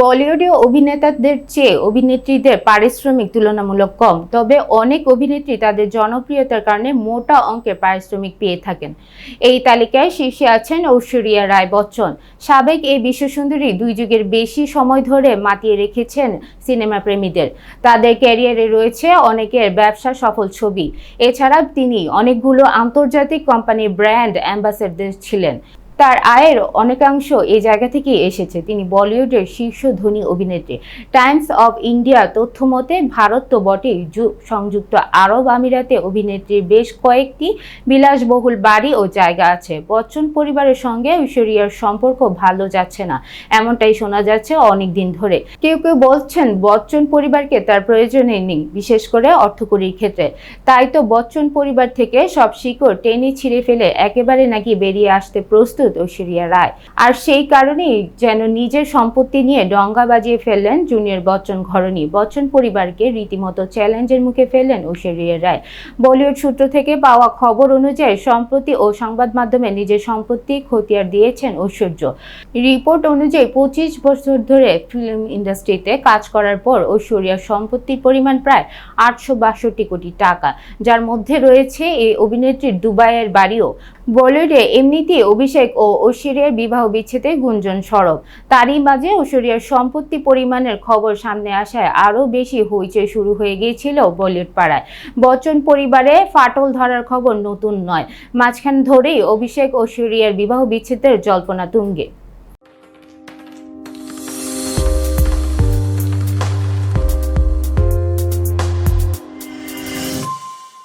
বলিউডে অভিনেতাদের চেয়ে অভিনেত্রীদের পারিশ্রমিক তুলনামূলক কম। তবে অনেক অভিনেত্রী তাদের জনপ্রিয়তার কারণে মোটা অঙ্কের পারিশ্রমিক পেয়ে থাকেন। এই তালিকায় শীর্ষে আছেন ঐশ্বরিয়া রায় বচ্চন। সাবেক এই বিশ্বসুন্দরী দুই যুগের বেশি সময় ধরে মাতিয়ে রেখেছেন সিনেমা প্রেমীদের। তাদের ক্যারিয়ারে রয়েছে অনেকের ব্যবসা সফল ছবি। এছাড়া তিনি অনেকগুলো আন্তর্জাতিক কোম্পানির ব্র্যান্ড অ্যাম্বাসেডর ছিলেন। তার আয়ের অনেকাংশ এই জায়গা থেকেই এসেছে। তিনি বলিউডের শীর্ষ ধনী অভিনেত্রী। টাইমস অব ইন্ডিয়া তথ্য মতে, ভারত তো বটেই সংযুক্ত আরব আমিরাতে অভিনেত্রীর বেশ কয়েকটি বিলাসবহুল বাড়ি ও জায়গা আছে। বচ্চন পরিবারের সঙ্গে ঐশ্বরিয়ার সম্পর্ক ভালো যাচ্ছে না। এমনটাই শোনা যাচ্ছে অনেক দিন ধরে। কেউ কেউ বলছেন বচ্চন পরিবারকে তার প্রয়োজনে নেই, বিশেষ করে অর্থকরীর ক্ষেত্রে। তাই তো বচ্চন পরিবার থেকে সব শিকড় টেনে ছিঁড়ে ফেলে একেবারে নাকি বেরিয়ে আসতে প্রস্তুত ঐশ্বরিয়া রায়। আর সেই কারণেই যেন নিজের সম্পত্তি নিয়ে ডঙ্গা বাজিয়ে ফেললেন জুনিয়র বচ্চন ঘরণী। বচ্চন পরিবারকে রীতিমতো চ্যালেঞ্জের মুখে ফেললেন ঐশ্বরিয়া রায়। বলিউড সূত্র থেকে পাওয়া খবর অনুযায়ী সম্প্রতি ও সংবাদ মাধ্যমে নিজের সম্পত্তি খতিয়ার দিয়েছেন ঐশ্বর্য। রিপোর্ট অনুযায়ী পঁচিশ বছর ধরে ফিল্ম ইন্ডাস্ট্রিতে কাজ করার পর ঐশ্বরিয়ার সম্পত্তির পরিমাণ প্রায় আটশো বাষট্টি কোটি টাকা। যার মধ্যে রয়েছে এই অভিনেত্রীর দুবাইয়ের বাড়িও। বলিউডে এমনিতেই অভিষেক ও ঐশ্বরিয়ার বিবাহ বিচ্ছেদে গুঞ্জন সরব। তারই মাঝে ঐশ্বরিয়ার সম্পত্তি পরিমাণের খবর সামনে আসায় আরও বেশি হইচই শুরু হয়ে গিয়েছিল বলিউড পাড়ায়। বচ্চন পরিবারে ফাটল ধরার খবর নতুন নয়। মাঝখান ধরেই অভিষেক ঐশ্বরিয়ার বিবাহ বিচ্ছেদের জল্পনা তুঙ্গে।